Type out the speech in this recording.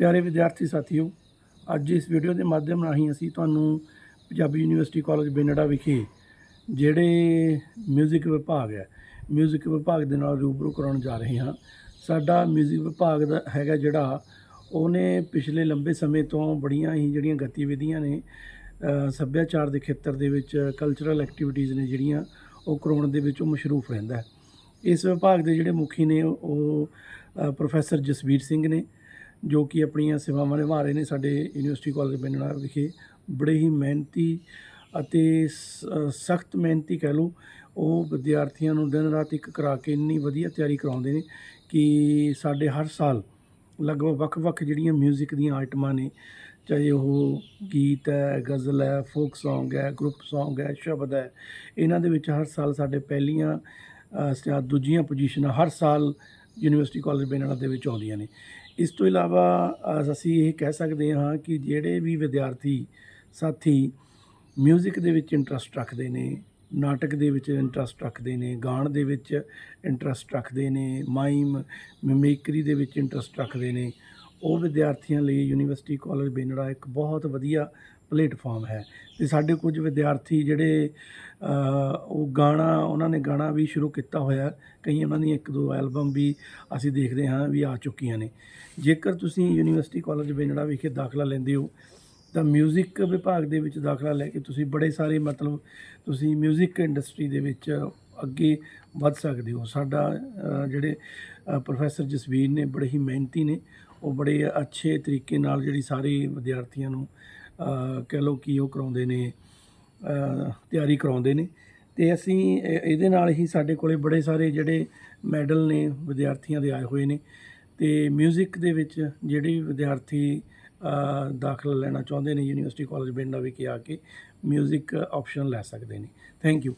ਪਿਆਰੇ ਵਿਦਿਆਰਥੀ ਸਾਥੀਓ ਅੱਜ ਇਸ ਵੀਡੀਓ ਦੇ ਮਾਧਿਅਮ ਰਾਹੀਂ ਅਸੀਂ ਤੁਹਾਨੂੰ ਪੰਜਾਬੀ ਯੂਨੀਵਰਸਿਟੀ ਕਾਲਜ ਬੇਨੜਾ ਵਿਖੇ ਜਿਹੜੇ 뮤직 ਵਿਭਾਗ ਹੈ 뮤직 ਵਿਭਾਗ ਦੇ ਨਾਲ ਰੂਬਰੂ ਕਰਾਉਣ ਜਾ ਰਹੇ ਹਾਂ ਸਾਡਾ 뮤직 ਵਿਭਾਗ ਦਾ ਹੈਗਾ ਜਿਹੜਾ ਉਹਨੇ ਪਿਛਲੇ ਲੰਬੇ ਸਮੇਂ ਤੋਂ ਬੜੀਆਂ ਹੀ ਜਿਹੜੀਆਂ ਗਤੀਵਿਧੀਆਂ ਨੇ ਅ, ਸੱਭਿਆਚਾਰ ਦੇ ਖੇਤਰ ਦੇ ਵਿੱਚ ਕਲਚਰਲ ਐਕਟੀਵਿਟੀਜ਼ ਨੇ ਜਿਹੜੀਆਂ ਉਹ ਕਰਾਉਣ ਦੇ ਵਿੱਚ ਉਹ ਮਸ਼ਰੂਫ ਰਹਿੰਦਾ ਹੈ ਇਸ ਵਿਭਾਗ ਦੇ ਜਿਹੜੇ ਮੁਖੀ ਨੇ ਉਹ ਅ, ਪ੍ਰੋਫੈਸਰ ਜਸਵੀਰ ਸਿੰਘ ਨੇ ਜੋ ਕਿ ਆਪਣੀਆਂ ਸੇਵਾਵਾਂ ਨਿਭਾ ਰਹੇ ਨੇ ਸਾਡੇ ਯੂਨੀਵਰਸਿਟੀ ਕਾਲਜ ਬੇਨੜਾ ਵਿਖੇ। ਬੜੇ ਹੀ ਮਿਹਨਤੀ ਅਤੇ ਸਖਤ ਮਿਹਨਤੀ ਕਹਿ ਲਓ, ਉਹ ਵਿਦਿਆਰਥੀਆਂ ਨੂੰ ਦਿਨ ਰਾਤ ਇੱਕ ਕਰਾ ਕੇ ਇੰਨੀ ਵਧੀਆ ਤਿਆਰੀ ਕਰਾਉਂਦੇ ਨੇ ਕਿ ਸਾਡੇ ਹਰ ਸਾਲ ਲਗਭਗ ਵੱਖ-ਵੱਖ ਜਿਹੜੀਆਂ 뮤직 ਦੀਆਂ ਆਈਟਮਾਂ ਨੇ, ਚਾਹੇ ਉਹ ਗੀਤ ਹੈ, ਗਜ਼ਲ ਹੈ ਫੋਕ Song ਹੈ ਗਰੁੱਪ Song ਹੈ, ਸ਼ਬਦ ਹੈ, ਇਹਨਾਂ ਦੇ ਵਿੱਚ ਹਰ ਸਾਲ ਸਾਡੇ ਪਹਿਲੀਆਂ ਦੂਜੀਆਂ ਪੋਜੀਸ਼ਨਾਂ ਹਰ ਸਾਲ ਯੂਨੀਵਰਸਿਟੀ ਕਾਲਜ ਬੇਨੜਾ ਦੇ ਵਿੱਚ ਆਉਂਦੀਆਂ ਨੇ। ਇਸ ਤੋਂ ਇਲਾਵਾ, ਅਸੀਂ ਇਹ ਕਹਿ ਸਕਦੇ ਹਾਂ ਕਿ ਜਿਹੜੇ ਵੀ ਵਿਦਿਆਰਥੀ ਸਾਥੀ 뮤직 ਦੇ ਵਿੱਚ ਇੰਟਰਸਟ ਰੱਖਦੇ ਨੇ, ਨਾਟਕ ਦੇ ਵਿੱਚ ਇੰਟਰਸਟ ਰੱਖਦੇ ਨੇ, ਗਾਣ ਦੇ ਵਿੱਚ ਇੰਟਰਸਟ ਰੱਖਦੇ ਨੇ ਮਾਈਮ ਮਿਮਿਕਰੀ ਦੇ ਵਿੱਚ ਇੰਟਰਸਟ ਰੱਖਦੇ ਨੇ ਉਹ ਵਿਦਿਆਰਥੀਆਂ ਲਈ ਯੂਨੀਵਰਸਿਟੀ ਕਾਲਜ ਬੇਨੜਾ ਇੱਕ ਬਹੁਤ ਵਧੀਆ ਪਲੇਟਫਾਰਮ ਹੈ ਤੇ ਸਾਡੇ ਕੁਝ ਵਿਦਿਆਰਥੀ ਜਿਹੜੇ ਅ, ਉਹ ਗਾਣਾ ਉਹਨਾਂ ਨੇ ਗਾਣਾ ਵੀ ਸ਼ੁਰੂ ਕੀਤਾ ਹੋਇਆ ਕਈ ਉਹਨਾਂ ਦੀਆਂ ਇੱਕ ਦੋ ਐਲਬਮ ਵੀ ਅਸੀਂ ਦੇਖਦੇ ਹਾਂ ਵੀ ਆ ਚੁੱਕੀਆਂ ਨੇ ਜੇਕਰ ਤੁਸੀਂ ਯੂਨੀਵਰਸਿਟੀ ਕਾਲਜ ਬੇਨੜਾ ਵਿਖੇ ਦਾਖਲਾ ਲੈਂਦੇ ਹੋ ਤਾਂ 뮤직 ਵਿਭਾਗ ਦੇ ਵਿੱਚ ਦਾਖਲਾ ਲੈ ਕੇ ਤੁਸੀਂ ਬੜੇ ਸਾਰੇ ਮਤਲਬ ਤੁਸੀਂ 뮤직 ਇੰਡਸਟਰੀ ਦੇ ਵਿੱਚ ਅੱਗੇ ਵੱਧ ਸਕਦੇ ਹੋ ਸਾਡਾ ਅ, ਜਿਹੜੇ ਅ, ਪ੍ਰੋਫੈਸਰ ਜਸਵੀਰ ਨੇ ਬੜੇ ਹੀ ਮਿਹਨਤੀ ਨੇ ਉਹ ਬੜੇ ਅੱਛੇ ਤਰੀਕੇ ਨਾਲ ਜਿਹੜੀ ਸਾਰੇ ਵਿਦਿਆਰਥੀਆਂ ਨੂੰ ਅ, ਕਹਿ ਲਓ ਕਿ ਉਹ ਕਰਾਉਂਦੇ ਨੇ ਅ, ਤਿਆਰੀ ਕਰਾਉਂਦੇ ਨੇ ਤੇ ਅਸੀਂ ਇਹ- ਇਹਦੇ ਨਾਲ ਹੀ ਸਾਡੇ ਕੋਲੇ ਬੜੇ ਸਾਰੇ ਜਿਹੜੇ ਮੈਡਲ ਨੇ ਵਿਦਿਆਰਥੀਆਂ ਦੇ ਆਏ ਹੋਏ ਨੇ ਤੇ 뮤직 ਦੇ ਵਿੱਚ ਜਿਹੜੇ ਵਿਦਿਆਰਥੀ ਅ, ਦਾਖਲਾ ਲੈਣਾ ਚਾਹੁੰਦੇ ਨੇ ਯੂਨੀਵਰਸਿਟੀ ਕਾਲਜ ਬੇਂਡਾ ਵਿਖੇ ਆ ਕੇ 뮤직 ਆਪਸ਼ਨ ਲੈ ਸਕਦੇ ਨੇ ਥੈਂਕ ਯੂ